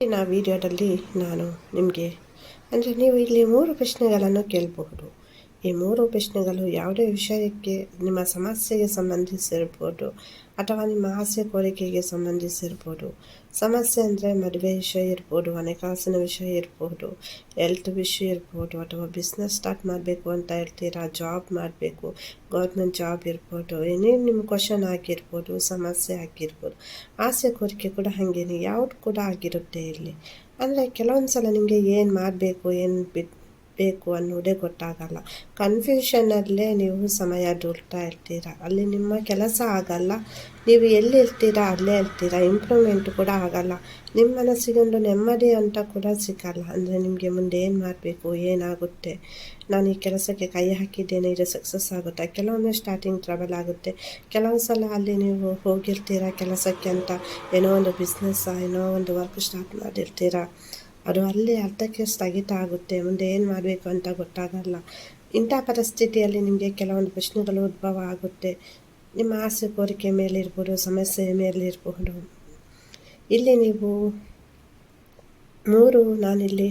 ಇಂದಿನ ವಿಡಿಯೋದಲ್ಲಿ ನಾನು ನಿಮಗೆ ಅಂದರೆ ನೀವು ಇಲ್ಲಿ ಮೂರು ಪ್ರಶ್ನೆಗಳನ್ನು ಕೇಳಬಹುದು. ಈ ಮೂರು ಪ್ರಶ್ನೆಗಳು ಯಾವುದೇ ವಿಷಯಕ್ಕೆ ನಿಮ್ಮ ಸಮಸ್ಯೆಗೆ ಸಂಬಂಧಿಸಿರ್ಬೋದು ಅಥವಾ ನಿಮ್ಮ ಆಸೆ ಕೋರಿಕೆಗೆ ಸಂಬಂಧಿಸಿರ್ಬೋದು ಸಮಸ್ಯೆ ಅಂದರೆ ಮದುವೆ ವಿಷಯ ಇರ್ಬೋದು, ಹಣಕಾಸಿನ ವಿಷಯ ಇರ್ಬೋದು ಹೆಲ್ತ್ ವಿಷಯ ಇರ್ಬೋದು ಅಥವಾ ಬಿಸ್ನೆಸ್ ಸ್ಟಾರ್ಟ್ ಮಾಡಬೇಕು ಅಂತ ಹೇಳ್ತೀರಾ ಜಾಬ್ ಮಾಡಬೇಕು ಗೌರ್ಮೆಂಟ್ ಜಾಬ್ ಇರ್ಬೋದು, ಏನೇನು ನಿಮ್ಮ ಕ್ವಶನ್ ಆಗಿರ್ಬೋದು, ಸಮಸ್ಯೆ ಆಗಿರ್ಬೋದು ಆಸೆ ಕೋರಿಕೆ ಕೂಡ ಹಾಗೇನೆ, ಯಾವುದು ಕೂಡ ಆಗಿರುತ್ತೆ ಇಲ್ಲಿ. ಅಂದರೆ ಕೆಲವೊಂದು ಸಲ ನಿಮಗೆ ಏನು ಮಾಡಬೇಕು, ಏನು ಬಿಟ್ಟು ಬೇಕು ಅನ್ನೋದೇ ಗೊತ್ತಾಗಲ್ಲ. ಕನ್ಫ್ಯೂಷನಲ್ಲೇ ನೀವು ಸಮಯ ದೂಡ್ತಾ ಇರ್ತೀರ? ಅಲ್ಲಿ ನಿಮ್ಮ ಕೆಲಸ ಆಗಲ್ಲ. ನೀವು ಎಲ್ಲಿ ಇರ್ತೀರಾ? ಅಲ್ಲೇ ಇರ್ತೀರ? ಇಂಪ್ರೂವ್ಮೆಂಟ್ ಕೂಡ ಆಗಲ್ಲ. ನಿಮ್ಮ ಮನಸ್ಸಿಗೆ ಒಂದು ನೆಮ್ಮದಿ ಅಂತ ಕೂಡ ಸಿಗಲ್ಲ. ಅಂದರೆ ನಿಮಗೆ ಮುಂದೆ ಏನು ಮಾಡಬೇಕು? ಏನಾಗುತ್ತೆ? ನಾನು ಈ ಕೆಲಸಕ್ಕೆ ಕೈ ಹಾಕಿದ್ದೇನೆ, ಇದು ಸಕ್ಸಸ್ ಆಗುತ್ತಾ. ಕೆಲವೊಮ್ಮೆ ಸ್ಟಾರ್ಟಿಂಗ್ ಟ್ರಬಲ್ ಆಗುತ್ತೆ. ಕೆಲವೊಂದು ಸಲ ಅಲ್ಲಿ ನೀವು ಹೋಗಿರ್ತೀರ ಕೆಲಸಕ್ಕೆ ಅಂತ? ಏನೋ ಒಂದು ಬಿಸ್ನೆಸ್ ಏನೋ ಒಂದು ವರ್ಕ್ ಸ್ಟಾರ್ಟ್ ಮಾಡಿರ್ತೀರ? ಅದು ಅಲ್ಲಿ ಅರ್ಧಕ್ಕೆ ಸ್ಥಗಿತ ಆಗುತ್ತೆ, ಮುಂದೆ ಏನು ಮಾಡಬೇಕು ಅಂತ ಗೊತ್ತಾಗಲ್ಲ. ಇಂಥ ಪರಿಸ್ಥಿತಿಯಲ್ಲಿ ನಿಮಗೆ ಕೆಲವೊಂದು ಪ್ರಶ್ನೆಗಳು ಉದ್ಭವ ಆಗುತ್ತೆ. ನಿಮ್ಮ ಆಸೆ, ಕೋರಿಕೆ ಮೇಲಿರ್ಬೋದು, ಸಮಸ್ಯೆ ಮೇಲಿರಬಹುದು ಇಲ್ಲಿ ನೀವು ಮೂರು ನಾನಿಲ್ಲಿ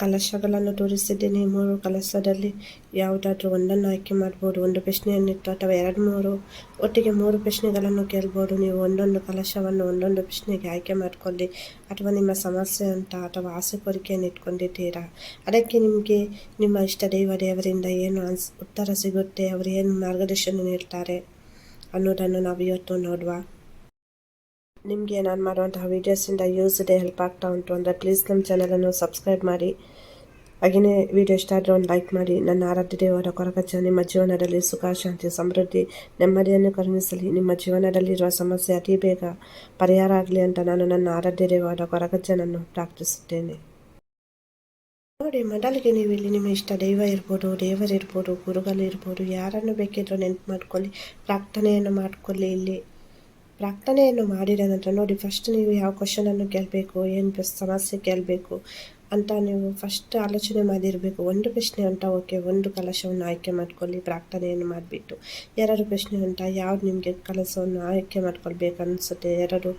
ಕಲಶಗಳನ್ನು ತೋರಿಸಿದ್ದೇನೆ ಮೂರು ಕಲಶದಲ್ಲಿ ಯಾವುದಾದ್ರೂ ಒಂದನ್ನು ಆಯ್ಕೆ ಮಾಡ್ಬೋದು, ಒಂದು ಪ್ರಶ್ನೆಯನ್ನಿಟ್ಟು ಅಥವಾ ಎರಡು ಮೂರು. ಒಟ್ಟಿಗೆ ಮೂರು ಪ್ರಶ್ನೆಗಳನ್ನು ಕೇಳ್ಬೋದು. ನೀವು ಒಂದೊಂದು ಕಲಶವನ್ನು ಒಂದೊಂದು ಪ್ರಶ್ನೆಗೆ ಆಯ್ಕೆ ಮಾಡ್ಕೊಳ್ಳಿ. ಅಥವಾ ನಿಮ್ಮ ಸಮಸ್ಯೆ ಅಂತ ಅಥವಾ ಆಸೆ ಕೋರಿಕೆಯನ್ನು ಇಟ್ಕೊಂಡಿದ್ದೀರಾ? ಅದಕ್ಕೆ ನಿಮಗೆ ನಿಮ್ಮ ಇಷ್ಟ ದೈವ ದೇವರಿಂದ ಏನು ಅನ್ಸ್, ಉತ್ತರ ಸಿಗುತ್ತೆ, ಅವರು ಏನು ಮಾರ್ಗದರ್ಶನ ನೀಡ್ತಾರೆ ಅನ್ನೋದನ್ನು ನಾವು ಇವತ್ತು ನೋಡುವ. ನಿಮಗೆ ನಾನು ಮಾಡುವಂತಹ ವೀಡಿಯೋಸಿಂದ ಯೂಸ್ ಡೇ ಹೆಲ್ಪ್ ಆಗ್ತಾ ಉಂಟು ಅಂದರೆ ಪ್ಲೀಸ್ ನಮ್ಮ ಚಾನಲನ್ನು ಸಬ್ಸ್ಕ್ರೈಬ್ ಮಾಡಿ. ಹಾಗೆಯೇ ವಿಡಿಯೋ ಇಷ್ಟ ಆದರೆ ಒಂದು ಲೈಕ್ ಮಾಡಿ. ನನ್ನ ಆರಾಧ್ಯ ದೇವರ ಕೊರಗಜ್ಜ ನಿಮ್ಮ ಜೀವನದಲ್ಲಿ ಸುಖ, ಶಾಂತಿ, ಸಮೃದ್ಧಿ, ನೆಮ್ಮದಿಯನ್ನು ಕರುಣಿಸಲಿ. ನಿಮ್ಮ ಜೀವನದಲ್ಲಿರುವ ಸಮಸ್ಯೆ ಅತಿ ಬೇಗ ಪರಿಹಾರ ಆಗಲಿ ಅಂತ ನಾನು ನನ್ನ ಆರಾಧ್ಯ ದೇವರ ಕೊರಗಜ್ಜನನ್ನು ಪ್ರಾರ್ಥಿಸುತ್ತೇನೆ. ನೋಡಿ, ಮೊದಲಿಗೆ ನೀವು ಇಲ್ಲಿ ನಿಮ್ಮ ಇಷ್ಟ ದೈವ ಇರ್ಬೋದು, ದೇವರಿರ್ಬೋದು ಗುರುಗಳಿರ್ಬೋದು ಯಾರನ್ನು ಬೇಕಿದ್ರೂ ನೆನ್ಪು ಮಾಡ್ಕೊಳ್ಳಿ. ಪ್ರಾರ್ಥನೆಯನ್ನು ಮಾಡ್ಕೊಳ್ಳಿ ಇಲ್ಲಿ. ಪ್ರಾರ್ಥನೆಯನ್ನು ಮಾಡಿದ ನಂತರ ನೋಡಿ ಫಸ್ಟ್ ನೀವು ಯಾವ ಕ್ವಶನನ್ನು ಕೇಳಬೇಕು, ಏನು ಸಮಸ್ಯೆ ಕೇಳಬೇಕು ಅಂತ ನೀವು ಫಸ್ಟ್ ಆಲೋಚನೆ ಮಾಡಿರಬೇಕು. ಒಂದು ಪ್ರಶ್ನೆ ಅಂತ ಓಕೆ ಒಂದು ಕಲಶವನ್ನು ಆಯ್ಕೆ ಮಾಡ್ಕೊಳ್ಳಿ, ಪ್ರಾರ್ಥನೆಯನ್ನು ಮಾಡಿಬಿಟ್ಟು. ಎರಡು ಪ್ರಶ್ನೆ ಉಂಟಾ, ಯಾವ್ದು ನಿಮಗೆ ಕಲಸವನ್ನು ಆಯ್ಕೆ ಮಾಡ್ಕೊಳ್ಬೇಕು ಅನಿಸುತ್ತೆ? ಎರಡು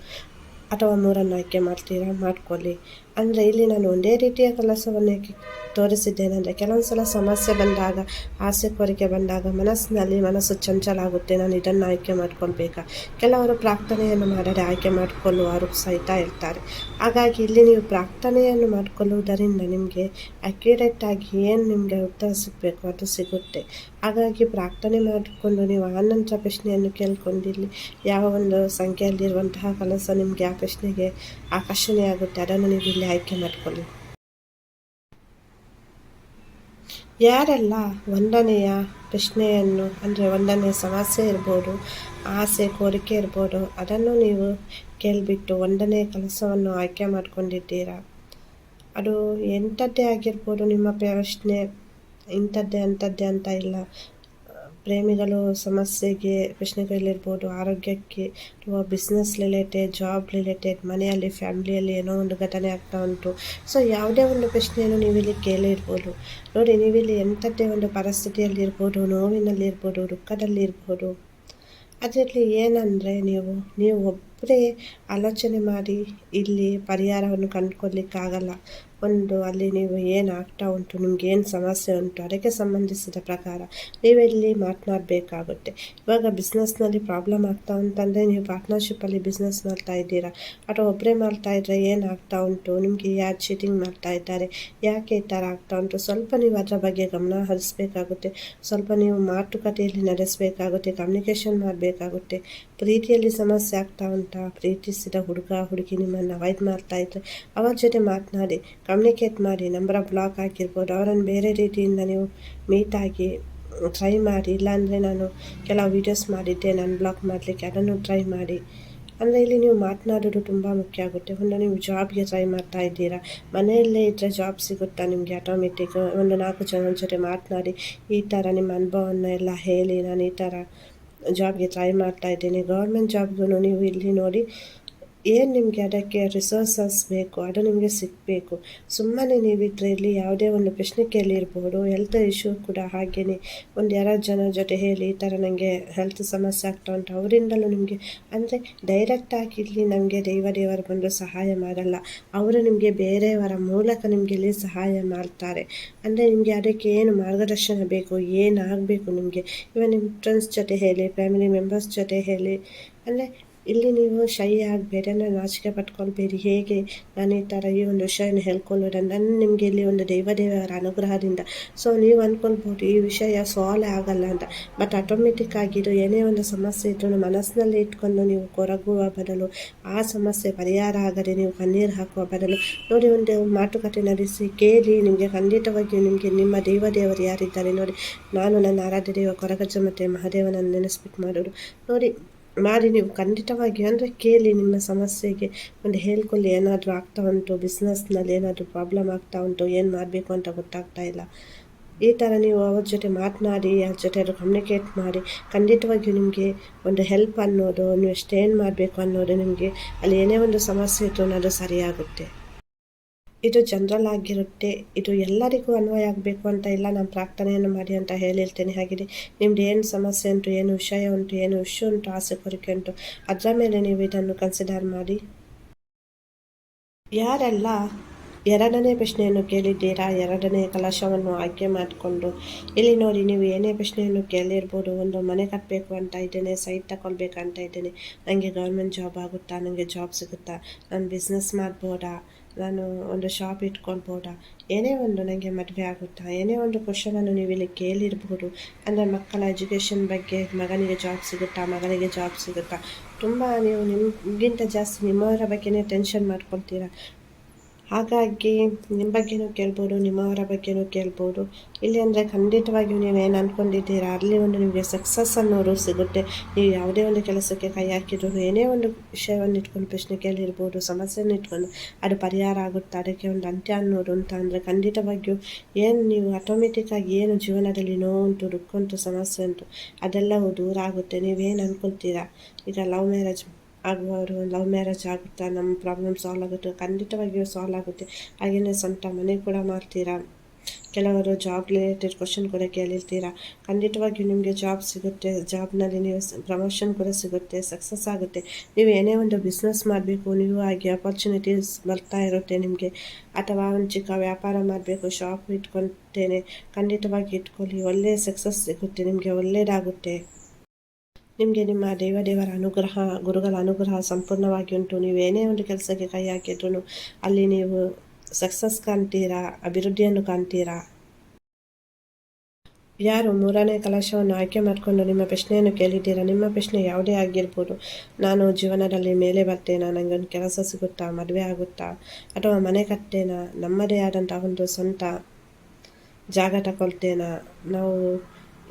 ಅಥವಾ ಮೂರನ್ನು ಆಯ್ಕೆ ಮಾಡ್ತೀರಾ? ಮಾಡ್ಕೊಳ್ಳಿ. ಅಂದರೆ ಇಲ್ಲಿ ನಾನು ಒಂದೇ ರೀತಿಯ ಕೆಲಸವನ್ನು ತೋರಿಸಿದ್ದೇನೆ ಅಂದರೆ ಕೆಲವೊಂದು ಸಲ ಸಮಸ್ಯೆ ಬಂದಾಗ, ಆಸೆ ಕೋರಿಕೆ ಬಂದಾಗ ಮನಸ್ಸಿನಲ್ಲಿ ಮನಸ್ಸು ಚಂಚಲಾಗುತ್ತೆ. ನಾನು ಇದನ್ನು ಆಯ್ಕೆ ಮಾಡ್ಕೊಳ್ಬೇಕಾ? ಕೆಲವರು ಪ್ರಾರ್ಥನೆಯನ್ನು ಮಾಡದೆ ಆಯ್ಕೆ ಮಾಡಿಕೊಳ್ಳುವರು ಸಹಿತ ಇರ್ತಾರೆ. ಹಾಗಾಗಿ ಇಲ್ಲಿ ನೀವು ಪ್ರಾರ್ಥನೆಯನ್ನು ಮಾಡಿಕೊಳ್ಳುವುದರಿಂದ ನಿಮಗೆ ಅಕ್ಯುರೇಟಾಗಿ ಏನು ನಿಮಗೆ ಉತ್ತರ ಸಿಗಬೇಕು ಅದು ಸಿಗುತ್ತೆ. ಹಾಗಾಗಿ ಪ್ರಾರ್ಥನೆ ಮಾಡಿಕೊಂಡು ನೀವು ಆನಂತರ ಪ್ರಶ್ನೆಯನ್ನು ಕೇಳ್ಕೊಂಡಿಲ್ಲಿ ಯಾವ ಒಂದು ಸಂಖ್ಯೆಯಲ್ಲಿರುವಂತಹ ಕೆಲಸ ನಿಮಗೆ ಆ ಪ್ರಶ್ನೆಗೆ ಆಕರ್ಷಣೆಯಾಗುತ್ತೆ. ಅದನ್ನು ನೀವು ಇಲ್ಲಿ ಆಯ್ಕೆ ಮಾಡಿಕೊಳ್ಳಿ. ಯಾರೆಲ್ಲ ಒಂದನೆಯ ಪ್ರಶ್ನೆಯನ್ನು, ಅಂದರೆ ಒಂದನೆಯ ಸಮಸ್ಯೆ ಇರ್ಬೋದು, ಆಸೆ, ಕೋರಿಕೆ ಇರ್ಬೋದು, ಅದನ್ನು ನೀವು ಕೇಳಿಬಿಟ್ಟು ಒಂದನೇ ಕೆಲಸವನ್ನು ಆಯ್ಕೆ ಮಾಡ್ಕೊಂಡಿದ್ದೀರಾ? ಅದು ಎಂಥದ್ದೇ ಆಗಿರ್ಬೋದು ನಿಮ್ಮ ಪ್ರಶ್ನೆ. ಇಂಥದ್ದೇ, ಅಂಥದ್ದೇ ಅಂತ ಇಲ್ಲ. ಪ್ರೇಮಿಗಳು ಸಮಸ್ಯೆಗೆ ಪ್ರಶ್ನೆಗಳಿರ್ಬೋದು, ಆರೋಗ್ಯಕ್ಕೆ ಅಥವಾ ಬಿಸ್ನೆಸ್ ರಿಲೇಟೆಡ್ ಜಾಬ್ ರಿಲೇಟೆಡ್ ಮನೆಯಲ್ಲಿ ಫ್ಯಾಮಿಲಿಯಲ್ಲಿ ಏನೋ ಒಂದು ಘಟನೆ ಆಗ್ತಾ ಉಂಟು. ಸೊ ಯಾವುದೇ ಒಂದು ಪ್ರಶ್ನೆಯನ್ನು ನೀವಿಲ್ಲಿ ಕೇಳಿರ್ಬೋದು. ನೋಡಿ, ನೀವಿಲ್ಲಿ ಎಂಥದ್ದೇ ಒಂದು ಪರಿಸ್ಥಿತಿಯಲ್ಲಿರ್ಬೋದು, ನೋವಿನಲ್ಲಿರ್ಬೋದು, ದುಃಖದಲ್ಲಿರ್ಬೋದು. ಅದರಲ್ಲಿ ಏನಂದರೆ ನೀವು ನೀವು ಒಬ್ಬರೇ ಆಲೋಚನೆ ಮಾಡಿ ಇಲ್ಲಿ ಪರಿಹಾರವನ್ನು ಕಂಡುಕೊಳ್ಲಿಕ್ಕಾಗಲ್ಲ. ಒಂದು ಅಲ್ಲಿ ನೀವು ಏನು ಆಗ್ತಾ ಉಂಟು, ನಿಮ್ಗೆ ಏನು ಸಮಸ್ಯೆ ಉಂಟು, ಅದಕ್ಕೆ ಸಂಬಂಧಿಸಿದ ಪ್ರಕಾರ ನೀವೆಲ್ಲಿ ಮಾತನಾಡಬೇಕಾಗುತ್ತೆ ಇವಾಗ ಬಿಸ್ನೆಸ್ನಲ್ಲಿ ಪ್ರಾಬ್ಲಮ್ ಆಗ್ತಾ ಉಂಟಂದರೆ ನೀವು ಪಾರ್ಟ್ನರ್ಶಿಪ್ಪಲ್ಲಿ ಬಿಸ್ನೆಸ್ ಮಾಡ್ತಾ ಇದ್ದೀರಾ? ಅಥವಾ ಒಬ್ಬರೇ ಮಾಡ್ತಾ ಇದ್ದರೆ ಏನು ಆಗ್ತಾ ಉಂಟು? ನಿಮಗೆ ಯಾರು ಚೀಟಿಂಗ್ ಮಾಡ್ತಾ ಇದ್ದಾರೆ? ಯಾಕೆ ಈ ಥರ ಆಗ್ತಾ ಉಂಟು? ಸ್ವಲ್ಪ ನೀವು ಅದರ ಬಗ್ಗೆ ಗಮನ ಹರಿಸ್ಬೇಕಾಗುತ್ತೆ. ಸ್ವಲ್ಪ ನೀವು ಮಾತುಕತೆಯಲ್ಲಿ ನಡೆಸಬೇಕಾಗುತ್ತೆ ಕಮ್ಯುನಿಕೇಷನ್ ಮಾಡಬೇಕಾಗುತ್ತೆ. ಪ್ರೀತಿಯಲ್ಲಿ ಸಮಸ್ಯೆ ಆಗ್ತಾ ಉಂಟಾ? ಪ್ರೀತಿಸಿದ ಹುಡುಗ, ಹುಡುಗಿ ನಿಮ್ಮನ್ನು ಅವಾಯ್ಡ್ ಮಾಡ್ತಾ ಇದ್ದರೆ ಅವರ ಜೊತೆ ಮಾತನಾಡಿ. ಕಮ್ಯುನಿಕೇಟ್ ಮಾಡಿ ನಂಬರ್ ಬ್ಲಾಕ್ ಆಗಿರ್ಬೋದು ಅವರನ್ನು ಬೇರೆ ರೀತಿಯಿಂದ ನೀವು ಮೀಟಾಗಿ ಟ್ರೈ ಮಾಡಿ. ಇಲ್ಲಾಂದರೆ ನಾನು ಕೆಲವು ವೀಡಿಯೋಸ್ ಮಾಡಿದ್ದೆ, ನಾನು ಬ್ಲಾಕ್ ಮಾಡಲಿಕ್ಕೆ ಅದನ್ನು ಟ್ರೈ ಮಾಡಿ. ಅಂದರೆ ಇಲ್ಲಿ ನೀವು ಮಾತನಾಡೋದು ತುಂಬ ಮುಖ್ಯ ಆಗುತ್ತೆ. ಒಂದು ನೀವು ಜಾಬ್ಗೆ ಟ್ರೈ ಮಾಡ್ತಾ ಇದ್ದೀರಾ, ಮನೆಯಲ್ಲೇ ಇದ್ದರೆ ಜಾಬ್ ಸಿಗುತ್ತಾ ನಿಮಗೆ ಆಟೋಮೆಟಿಕ್ ಒಂದು ನಾಲ್ಕು ಜನ ಜೊತೆ ಮಾತನಾಡಿ, ಈ ಥರ ನಿಮ್ಮ ಅನುಭವವನ್ನು ಎಲ್ಲ ಹೇಳಿ, ನಾನು ಈ ಥರ ಜಾಬ್ಗೆ ಟ್ರೈ ಮಾಡ್ತಾ ಇದ್ದೀನಿ. ಗೌರ್ಮೆಂಟ್ ಜಾಬ್ಗೂ ನೀವು ಇಲ್ಲಿ ನೋಡಿ ಏನು ನಿಮಗೆ ಅದಕ್ಕೆ ರಿಸೋರ್ಸಸ್ ಬೇಕು, ಅದು ನಿಮಗೆ ಸಿಗಬೇಕು. ಸುಮ್ಮನೆ ನೀವಿದ್ರೆ ಇಲ್ಲಿ ಯಾವುದೇ ಒಂದು ಪ್ರಶ್ನೆ ಕೇಳಿರ್ಬೋದು ಹೆಲ್ತ್ ಇಶ್ಯೂ ಕೂಡ ಹಾಗೆಯೇ ಒಂದು ಎರಡು ಜನ ಜೊತೆ ಹೇಳಿ, ಈ ಥರ ನನಗೆ ಹೆಲ್ತ್ ಸಮಸ್ಯೆ ಆಗ್ತಾ ಉಂಟು, ಅವರಿಂದಲೂ ನಿಮಗೆ, ಅಂದರೆ ಡೈರೆಕ್ಟಾಗಿ ಇಲ್ಲಿ ನಮಗೆ ದೈವ ದೇವರು ಬಂದು ಸಹಾಯ ಮಾಡಲ್ಲ. ಅವರು ನಿಮಗೆ ಬೇರೆಯವರ ಮೂಲಕ ನಿಮಗೆ ಇಲ್ಲಿ ಸಹಾಯ ಮಾಡ್ತಾರೆ. ಅಂದರೆ ನಿಮಗೆ ಅದಕ್ಕೆ ಏನು ಮಾರ್ಗದರ್ಶನ ಬೇಕು, ಏನಾಗಬೇಕು ನಿಮಗೆ? ಇವನ್ ನಿಮ್ಮ ಫ್ರೆಂಡ್ಸ್ ಜೊತೆ ಹೇಳಿ ಫ್ಯಾಮಿಲಿ ಮೆಂಬರ್ಸ್ ಜೊತೆ ಹೇಳಿ, ಅಂದರೆ ಇಲ್ಲಿ ನೀವು ಶೈ ಆಗಬೇಡಿ ಅಂದರೆ ನಾಚಿಕೆ ಪಟ್ಕೊಳ್ಬೇಡಿ. ಹೇಗೆ? ನಾನು ಈ ಥರ ಈ ಒಂದು ವಿಷಯನ ಹೇಳ್ಕೊಳ್ಳೋದು ನನ್ನ ನಿಮಗೆ ಇಲ್ಲಿ ಒಂದು ದೇವರ ಅನುಗ್ರಹದಿಂದ. ಸೊ ನೀವು ಅಂದ್ಕೊಳ್ಬೋದು ಈ ವಿಷಯ ಸಾಲ್ವ್ ಆಗಲ್ಲ ಅಂತ. ಬಟ್ ಆಟೋಮೆಟಿಕ್ ಆಗಿದ್ದು ಏನೇ ಒಂದು ಸಮಸ್ಯೆ ಇದ್ರೂ ಮನಸ್ಸಿನಲ್ಲಿ ಇಟ್ಕೊಂಡು ನೀವು ಕೊರಗುವ ಬದಲು, ಆ ಸಮಸ್ಯೆ ಪರಿಹಾರ ಆಗದೆ ನೀವು ಕಣ್ಣೀರು ಹಾಕುವ ಬದಲು, ನೋಡಿ ಒಂದು ಮಾತುಕತೆ ನಡೆಸಿ, ಕೇಳಿ ನಿಮಗೆ ಖಂಡಿತವಾಗಿಯೂ ನಿಮಗೆ ನಿಮ್ಮ ದೈವ ದೇವರು ಯಾರಿದ್ದಾರೆ ನೋಡಿ. ನಾನು ನನ್ನ ಆರಾಧ್ಯ ದೇವ ಕೊರಗಜ್ಜ ಮತ್ತು ಮಹಾದೇವನನ್ನು ನೆನೆಸ್ಬಿಟ್ಟು ಮಾಡೋದು. ನೋಡಿ ಮಾಡಿ ನೀವು ಖಂಡಿತವಾಗಿ ಅಂದರೆ ಕೇಳಿ ನಿಮ್ಮ ಸಮಸ್ಯೆಗೆ. ಒಂದು ಹೇಳ್ಕೊಳ್ಳಿ, ಏನಾದರೂ ಆಗ್ತಾ ಉಂಟು ಬಿಸ್ನೆಸ್ನಲ್ಲಿ ಏನಾದರೂ ಪ್ರಾಬ್ಲಮ್ ಆಗ್ತಾ ಉಂಟು, ಏನು ಮಾಡಬೇಕು ಅಂತ ಗೊತ್ತಾಗ್ತಾ ಇಲ್ಲ. ಈ ಥರ ನೀವು ಅವ್ರ ಜೊತೆ ಮಾತನಾಡಿ, ಅವ್ರ ಜೊತೆ ಅದು ಕಮ್ಯುನಿಕೇಟ್ ಮಾಡಿ. ಖಂಡಿತವಾಗಿಯೂ ನಿಮಗೆ ಒಂದು ಹೆಲ್ಪ್ ಅನ್ನೋದು, ನೀವು ಏನು ಮಾಡಬೇಕು ಅನ್ನೋದು ನಿಮಗೆ ಅಲ್ಲಿ ಏನೇ ಒಂದು ಸಮಸ್ಯೆ ಇತ್ತು ಅನ್ನೋದು ಸರಿಯಾಗುತ್ತೆ ಇದು ಜನರಲ್ ಆಗಿರುತ್ತೆ, ಇದು ಎಲ್ಲರಿಗೂ ಅನ್ವಯ ಆಗಬೇಕು ಅಂತ ಇಲ್ಲ, ನಾನು ಪ್ರಾರ್ಥನೆಯನ್ನು ಮಾಡಿ ಅಂತ ಹೇಳಿರ್ತೇನೆ ಹಾಗೆ ನಿಮ್ದು ಏನು ಸಮಸ್ಯೆ ಉಂಟು, ಏನು ವಿಷಯ ಉಂಟು, ಏನು ವಿಷಯ ಉಂಟು ಆಸೆ ಕೊರಿಕೆ ಉಂಟು, ಅದರ ಮೇಲೆ ನೀವು ಇದನ್ನು ಕನ್ಸಿಡರ್ ಮಾಡಿ. ಯಾರೆಲ್ಲ ಎರಡನೇ ಪ್ರಶ್ನೆಯನ್ನು ಕೇಳಿದ್ದೀರಾ, ಎರಡನೇ ಕಲಶವನ್ನು ಆಯ್ಕೆ ಮಾಡಿಕೊಂಡು, ಇಲ್ಲಿ ನೋಡಿ ನೀವು ಏನೇ ಪ್ರಶ್ನೆಯನ್ನು ಕೇಳಿರ್ಬೋದು, ಒಂದು ಮನೆ ಕಟ್ಟಬೇಕು ಅಂತ ಇದ್ದೇನೆ ಸೈಟ್ ತಗೊಳ್ಬೇಕಂತ ಇದ್ದೇನೆ ನನಗೆ ಗೌರ್ಮೆಂಟ್ ಜಾಬ್ ಆಗುತ್ತಾ ನನಗೆ ಜಾಬ್ ಸಿಗುತ್ತಾ, ನಾನು ಬಿಸ್ನೆಸ್ ಮಾಡ್ಬೋದಾ? ನಾನು ಒಂದು ಶಾಪ್ ಇಟ್ಕೊಳ್ಬೋದಾ ಏನೇ ಒಂದು ನನಗೆ ಮದುವೆ ಆಗುತ್ತಾ, ಏನೇ ಒಂದು ಕ್ವಶನನ್ನು ನೀವು ಇಲ್ಲಿ ಕೇಳಿರಬಹುದು ಅಂದರೆ ಮಕ್ಕಳ ಎಜುಕೇಷನ್ ಬಗ್ಗೆ ಮಗನಿಗೆ ಜಾಬ್ ಸಿಗುತ್ತಾ ಮಗಳಿಗೆ ಜಾಬ್ ಸಿಗುತ್ತಾ, ತುಂಬ ನೀವು ನಿಮಗಿಂತ ಜಾಸ್ತಿ ನಿಮ್ಮವರ ಬಗ್ಗೆನೇ ಟೆನ್ಷನ್ ಮಾಡ್ಕೊಳ್ತೀರಾ. ಹಾಗಾಗಿ ನಿಮ್ಮ ಬಗ್ಗೆನೂ ಕೇಳ್ಬೋದು, ನಿಮ್ಮವರ ಬಗ್ಗೆನೂ ಕೇಳ್ಬೋದು. ಇಲ್ಲಿ ಅಂದರೆ ಖಂಡಿತವಾಗಿಯೂ ನೀವೇನು ಅಂದ್ಕೊಂಡಿದ್ದೀರಾ ಅಲ್ಲಿ ಒಂದು ನಿಮಗೆ ಸಕ್ಸಸ್ ಅನ್ನೋರು ಸಿಗುತ್ತೆ. ನೀವು ಯಾವುದೇ ಒಂದು ಕೆಲಸಕ್ಕೆ ಕೈ ಹಾಕಿದ್ರು ಏನೇ ಒಂದು ವಿಷಯವನ್ನು ಇಟ್ಕೊಂಡು ಪ್ರಶ್ನೆ ಕೇಳಿರ್ಬೋದು ಸಮಸ್ಯೆಯನ್ನು ಇಟ್ಕೊಂಡು ಅದು ಪರಿಹಾರ ಆಗುತ್ತೆ? ಅದಕ್ಕೆ ಒಂದು ಅಂತ್ಯ ಅನ್ನೋರು ಅಂತ ಅಂದರೆ ಖಂಡಿತವಾಗಿಯೂ ಏನು ನೀವು ಆಟೋಮೆಟಿಕ್ಕಾಗಿ ಏನು ಜೀವನದಲ್ಲಿ ನೋವುಂಟು ದುಃಖ ಉಂಟು, ಸಮಸ್ಯೆ ಉಂಟು ಅದೆಲ್ಲವೂ ದೂರ ಆಗುತ್ತೆ. ನೀವೇನು ಅಂದ್ಕೊಳ್ತೀರಾ ಈಗ ಲವ್ ಮ್ಯಾರೇಜ್ ಆಗುವವರು ಲವ್ ಮ್ಯಾರೇಜ್ ಆಗುತ್ತಾ, ನಮ್ಮ ಪ್ರಾಬ್ಲಮ್ ಸಾಲ್ವ್ ಆಗುತ್ತೆ, ಖಂಡಿತವಾಗಿಯೂ ಸಾಲ್ವ್ ಆಗುತ್ತೆ. ಹಾಗೆಯೇ ಸ್ವಂತ ಮನೆ ಕೂಡ ಮಾಡ್ತೀರಾ? ಕೆಲವರು ಜಾಬ್ ರಿಲೇಟೆಡ್ ಕ್ವಶನ್ ಕೂಡ ಕೇಳಿರ್ತೀರಾ? ಖಂಡಿತವಾಗಿಯೂ ನಿಮಗೆ ಜಾಬ್ ಸಿಗುತ್ತೆ ಜಾಬ್ನಲ್ಲಿ ನೀವು ಪ್ರಮೋಷನ್ ಕೂಡ ಸಿಗುತ್ತೆ ಸಕ್ಸಸ್ ಆಗುತ್ತೆ. ನೀವು ಏನೇ ಒಂದು ಬಿಸ್ನೆಸ್ ಮಾಡಬೇಕು, ನೀವು ಆಗಿ ಅಪರ್ಚುನಿಟೀಸ್ ಬರ್ತಾ ಇರುತ್ತೆ ನಿಮಗೆ. ಅಥವಾ ಒಂದು ಚಿಕ್ಕ ವ್ಯಾಪಾರ ಮಾಡಬೇಕು ಶಾಪ್ ಇಟ್ಕೊತೇನೆ, ಖಂಡಿತವಾಗಿ ಇಟ್ಕೊಳ್ಳಿ ಒಳ್ಳೆಯ ಸಕ್ಸಸ್ ಸಿಗುತ್ತೆ, ನಿಮಗೆ ಒಳ್ಳೆಯದಾಗುತ್ತೆ ನಿಮಗೆ ನಿಮ್ಮ ದೇವ ದೇವರ ಅನುಗ್ರಹ, ಗುರುಗಳ ಅನುಗ್ರಹ ಸಂಪೂರ್ಣವಾಗಿ ಉಂಟು. ನೀವು ಏನೇ ಒಂದು ಕೆಲಸಕ್ಕೆ ಕೈ ಹಾಕಿದ್ರು ಅಲ್ಲಿ ನೀವು ಸಕ್ಸಸ್ ಕಾಣ್ತೀರಾ, ಅಭಿವೃದ್ಧಿಯನ್ನು ಕಾಣ್ತೀರಾ? ಯಾರು ಮೂರನೇ ಕಲಶವನ್ನು ಆಯ್ಕೆ ಮಾಡಿಕೊಂಡು ನಿಮ್ಮ ಪ್ರಶ್ನೆಯನ್ನು ಕೇಳಿದ್ದೀರಾ? ನಿಮ್ಮ ಪ್ರಶ್ನೆ ಯಾವುದೇ ಆಗಿರ್ಬೋದು. ನಾನು ಜೀವನದಲ್ಲಿ ಮೇಲೆ ಬರ್ತೇನಾ? ನನಗೊಂದು ಕೆಲಸ ಸಿಗುತ್ತಾ? ಮದುವೆ ಆಗುತ್ತಾ? ಅಥವಾ ಮನೆ ಕಟ್ತೇನಾ? ನಮ್ಮದೇ ಆದಂಥ ಒಂದು ಸ್ವಂತ ಜಾಗ ತಗೊಳ್ತೇನಾ? ನಾವು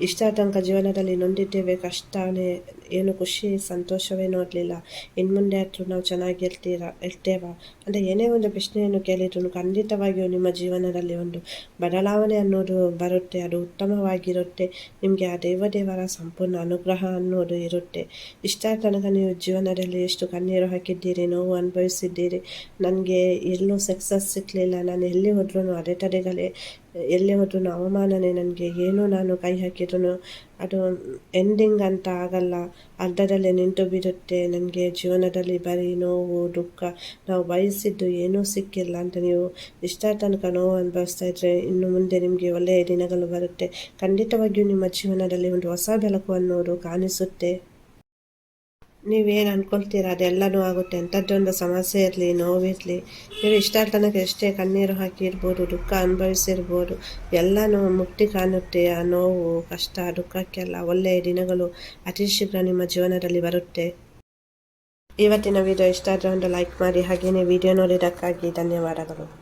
ಇಷ್ಟ ಜೀವನದಲ್ಲಿ ನೊಂದಿದ್ದೇವೆ, ಕಷ್ಟನೇ, ಏನು ಖುಷಿ, ಸಂತೋಷವೇ ನೋಡಲಿಲ್ಲ. ಇನ್ನು ಮುಂದೆ ಆದರೂ ನಾವು ಚೆನ್ನಾಗಿರ್ತೀರ, ಇರ್ತೇವ? ಅಂದರೆ ಏನೇ ಒಂದು ಪ್ರಶ್ನೆಯನ್ನು ಕೇಳಿದ್ರು ಖಂಡಿತವಾಗಿಯೂ ನಿಮ್ಮ ಜೀವನದಲ್ಲಿ ಒಂದು ಬದಲಾವಣೆ ಅನ್ನೋದು ಬರುತ್ತೆ, ಅದು ಉತ್ತಮವಾಗಿರುತ್ತೆ. ನಿಮಗೆ ಆ ದೇವದೇವರ ಸಂಪೂರ್ಣ ಅನುಗ್ರಹ ಅನ್ನೋದು ಇರುತ್ತೆ. ಇಷ್ಟ ತನಕ ನೀವು ಜೀವನದಲ್ಲಿ ಎಷ್ಟು ಕಣ್ಣೀರು ಹಾಕಿದ್ದೀರಿ, ನೋವು ಅನುಭವಿಸಿದ್ದೀರಿ. ನನಗೆ ಎಲ್ಲೂ ಸಕ್ಸಸ್ ಸಿಕ್ಕಲಿಲ್ಲ ನಾನು ಎಲ್ಲಿ ಹೋದ್ರೂ ಅಡೆತಡೆಗಳೇ ಎಲ್ಲಿ ಹೋದ್ರೂ ಅವಮಾನನೇ ನನಗೆ, ಏನೋ ನಾನು ಕೈ ಹಾಕಿದ್ರು ಅದು ಎಂಡಿಂಗ್ ಅಂತ ಆಗಲ್ಲ. ಅರ್ಧದಲ್ಲೇ ನಿಂತು ಬಿಡುತ್ತೆ. ನನಗೆ ಜೀವನದಲ್ಲಿ ಬರೀ ನೋವು, ದುಃಖ, ನಾವು ಬಯಸಿದ್ದು ಏನೂ ಸಿಕ್ಕಿಲ್ಲ ಅಂತ ನೀವು ಇಷ್ಟ ತನಕ ನೋವು ಅನುಭವಿಸ್ತಾ ಇದ್ದರೆ ಇನ್ನು ಮುಂದೆ ನಿಮಗೆ ಒಳ್ಳೆಯ ದಿನಗಳು ಬರುತ್ತೆ. ಖಂಡಿತವಾಗಿಯೂ ನಿಮ್ಮ ಜೀವನದಲ್ಲಿ ಒಂದು ಹೊಸ ಬೆಳಕು ಅನ್ನೋದು ಕಾಣಿಸುತ್ತೆ. ನೀವೇನು ಅಂದ್ಕೊಳ್ತೀರ ಅದೆಲ್ಲನೂ ಆಗುತ್ತೆ. ಎಂಥದ್ದೊಂದು ಸಮಸ್ಯೆ ಇರಲಿ, ನೋವಿರಲಿ. ನೀವು ಇಷ್ಟ ತನಕ ಎಷ್ಟೇ ಕಣ್ಣೀರು ಹಾಕಿರ್ಬೋದು, ದುಃಖ ಅನುಭವಿಸಿರ್ಬೋದು, ಎಲ್ಲನೂ ಮುಕ್ತಿ ಕಾಣುತ್ತೆ. ಆ ನೋವು, ಕಷ್ಟ, ದುಃಖಕ್ಕೆಲ್ಲ ಒಳ್ಳೆಯ ದಿನಗಳು ಅತಿ ಶೀಘ್ರ ನಿಮ್ಮ ಜೀವನದಲ್ಲಿ ಬರುತ್ತೆ. ಇವತ್ತಿನ ವಿಡಿಯೋ ಇಷ್ಟ ಆದರೆ ಒಂದು ಲೈಕ್ ಮಾಡಿ. ಹಾಗೆಯೇ ವಿಡಿಯೋ ನೋಡಿದ್ದಕ್ಕಾಗಿ ಧನ್ಯವಾದಗಳು.